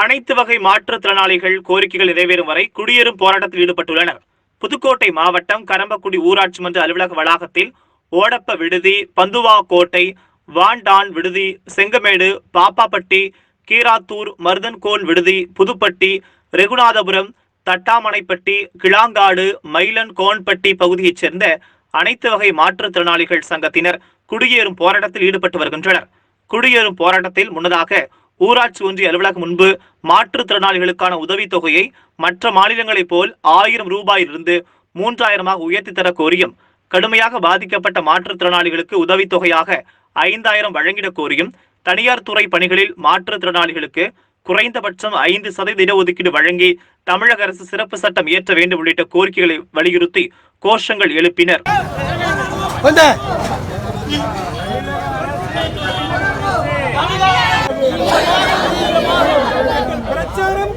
அனைத்து வகை மாற்றுத்திறனாளிகள் கோரிக்கைகள் நிறைவேறும் வரை குடியேறும் போராட்டத்தில் ஈடுபட்டுள்ளனர். புதுக்கோட்டை மாவட்டம் கரம்பக்குடி ஊராட்சி மன்ற அலுவலக வளாகத்தில் ஓடப்ப விடுதி பந்துவா கோட்டை வாண்டான் விடுதி செங்கமேடு பாப்பாப்பட்டி கீராத்தூர் மருதன்கோல் விடுதி புதுப்பட்டி ரெகுநாதபுரம் தட்டாமணைப்பட்டி கிளாங்காடு மயிலன் கோன்பட்டி பகுதியைச் சேர்ந்த அனைத்து வகை மாற்றுத்திறனாளிகள் சங்கத்தினர் குடியேறும் போராட்டத்தில் ஈடுபட்டு வருகின்றனர். குடியேறும் போராட்டத்தில் முன்னதாக ஊராட்சி ஒன்றிய அலுவலகம் முன்பு மாற்றுத்திறனாளிகளுக்கான உதவித் தொகையை மற்ற மாநிலங்களைப் போல் ஆயிரம் ரூபாயிலிருந்து மூன்றாயிரமாக உயர்த்தி தர கோரியும் கடுமையாக பாதிக்கப்பட்ட மாற்றுத்திறனாளிகளுக்கு உதவித்தொகையாக ஐந்தாயிரம் வழங்கிடக் கோரியும் தனியார் துறை பணிகளில் மாற்றுத்திறனாளிகளுக்கு குறைந்தபட்சம் ஐந்து சதவீத இடஒதுக்கீடு வழங்கி தமிழக அரசு சிறப்பு சட்டம் இயற்ற வேண்டும் உள்ளிட்ட கோரிக்கைகளை வலியுறுத்தி கோஷங்கள் எழுப்பினர். வந்த.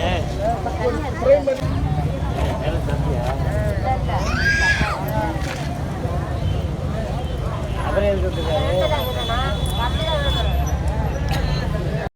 ஆ.